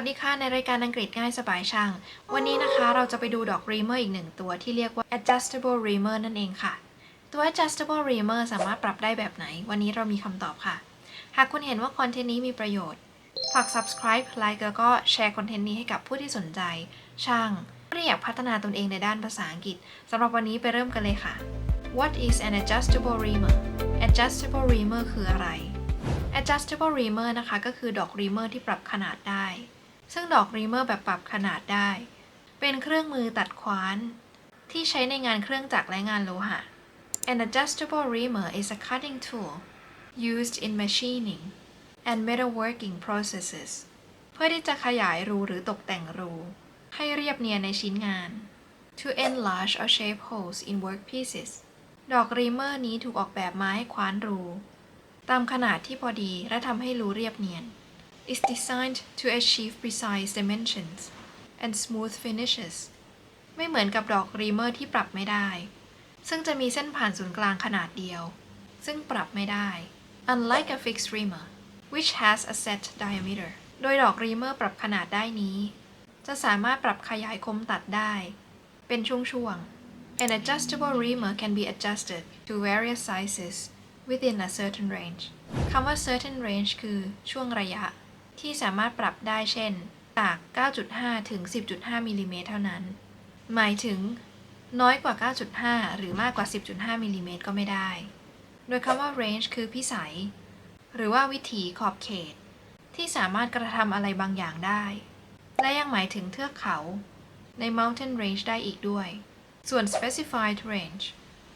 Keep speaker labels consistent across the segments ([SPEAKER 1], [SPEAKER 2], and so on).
[SPEAKER 1] วัสดีค่ะ ในรายการอังกฤษง่ายสบายช่าง วันนี้นะคะเราจะไปดูดอก reamer อีกหนึ่งตัวที่เรียกว่า adjustable reamer นั่นเองค่ะ ตัว adjustable reamer สามารถปรับได้แบบไหน วันนี้เรามีคำตอบค่ะ หากคุณเห็นว่าคอนเทนต์นี้มีประโยชน์ ฝาก subscribe ไลค์แล้วก็แชร์คอนเทนต์นี้ให้กับผู้ที่สนใจ ช่างที่อยากพัฒนาตนเองในด้านภาษาอังกฤษสำหรับวันนี้ไปเริ่มกันเลยค่ะ What is an adjustable reamer adjustable reamer คืออะไร adjustable reamer นะคะ ก็คือดอก reamer ที่ปรับขนาดได้ ซึ่งดอก reamer แบบปรับขนาดได้ เป็นเครื่องมือตัดขวาน ที่ใช้ในงานเครื่องจักรและงานโลหะ An adjustable reamer is a cutting tool used in machining and metalworking processes เพื่อที่จะขยายรูหรือตกแต่งรู ให้เรียบเนียนในชิ้นงาน to enlarge or shape holes in workpieces ดอก reamer นี้ถูกออกแบบมาให้คว้านรู ตามขนาดที่พอดีและทำให้รูเรียบเนียน is designed to achieve precise dimensions and smooth finishes ไม่เหมือนกับดอกรีเมอร์ที่ปรับไม่ได้ ซึ่งจะมีเส้นผ่านศูนย์กลางขนาดเดียว ซึ่งปรับไม่ได้ unlike a fixed reamer which has a set diameter โดยดอกรีเมอร์ปรับขนาดได้นี้ จะสามารถปรับขยายคมตัดได้ เป็นช่วงๆ An adjustable reamer can be adjusted to various sizes within a certain range คำว่า certain range คือช่วงระยะ ที่สามารถปรับได้เช่น จาก 9.5 ถึง 10.5มิลลิเมตรเท่านั้น หมายถึง น้อยกว่า 9.5 หรือมากกว่า 10.5มิลลิเมตรก็ไม่ได้ โดยคำว่า range คือพิสัย หรือว่าวิถีขอบเขต ที่สามารถกระทำอะไรบางอย่างได้ และยังหมายถึงเทือกเขาใน mountain range ได้อีกด้วย ส่วน specified range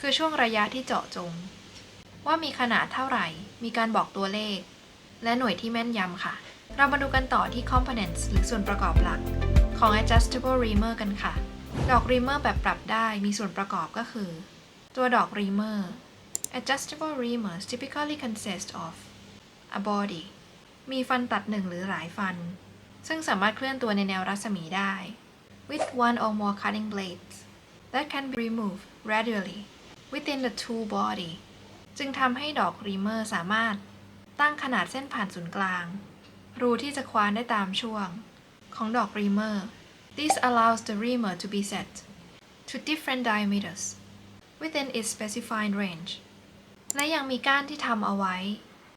[SPEAKER 1] คือช่วงระยะที่เจาะจง ว่ามีขนาดเท่าไหร่ มีการบอกตัวเลข และหน่วยที่แม่นยำค่ะ เรามาดูกันต่อที่ components หรือส่วนประกอบหลัก ของ adjustable reamer กันค่ะ ดอก reamer แบบปรับได้มีส่วนประกอบก็คือ ตัวดอก reamer adjustable reamers typically consist of a body มีฟันตัดหนึ่งหรือหลายฟัน ซึ่งสามารถเคลื่อนตัวในแนวรัศมีได้ with one or more cutting blades that can be removed gradually within the tool body จึงทำให้ดอก reamer สามารถตั้งขนาดเส้นผ่านศูนย์กลาง รูที่จะคว้านได้ตามช่วง ของดอกรีเมอร์ This allows the reamer to be set to different diameters within its specified range และยังมีก้านที่ทำเอาไว้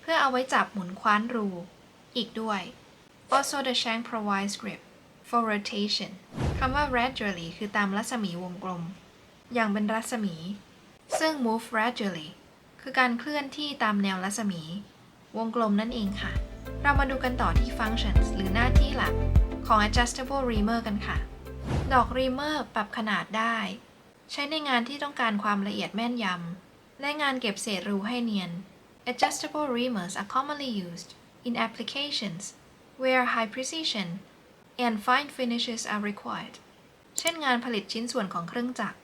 [SPEAKER 1] เพื่อเอาไว้จับหมุนคว้านรู อีกด้วย Also the shank provides grip for rotation คำว่า gradually คือตามรัศมีวงกลม อย่างเป็นรัศมี ซึ่ง move gradually คือการเคลื่อนที่ตามแนวรัศมี วงกลมนั่นเองค่ะ เรามาดูกันต่อที่ functions หรือหน้าที่หลักของ adjustable reamer กันค่ะ ดอก reamer ปรับขนาดได้ ใช้ในงานที่ต้องการความละเอียดแม่นยำ และงานเก็บเศษรูให้เนียน Adjustable reamers are commonly used in applications where high precision and fine finishes are required เช่นงานผลิตชิ้นส่วนของเครื่องจักร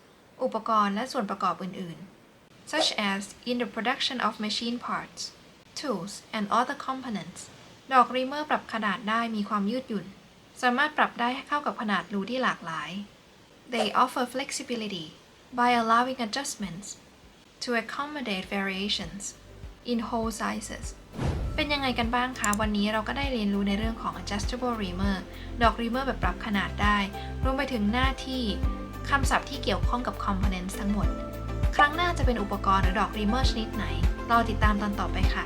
[SPEAKER 1] อุปกรณ์และส่วนประกอบอื่นๆ such as in the production of machine parts, tools, and other components ดอกรีเมอร์ปรับขนาดได้มีความยืดหยุ่น สามารถปรับได้ให้เข้ากับขนาดรูที่หลากหลาย They offer flexibility by allowing adjustments to accommodate variations in hole sizes เป็นยังไงกันบ้างคะ วันนี้เราก็ได้เรียนรู้ในเรื่องของ adjustable reamer ดอก reamer แบบปรับขนาดได้ รวมไปถึงหน้าที่คำศัพท์ที่เกี่ยวข้องกับ components ทั้งหมด ครั้งหน้าจะเป็นอุปกรณ์หรือดอก reamer ชนิดไหน รอติดตามตอนต่อไปค่ะ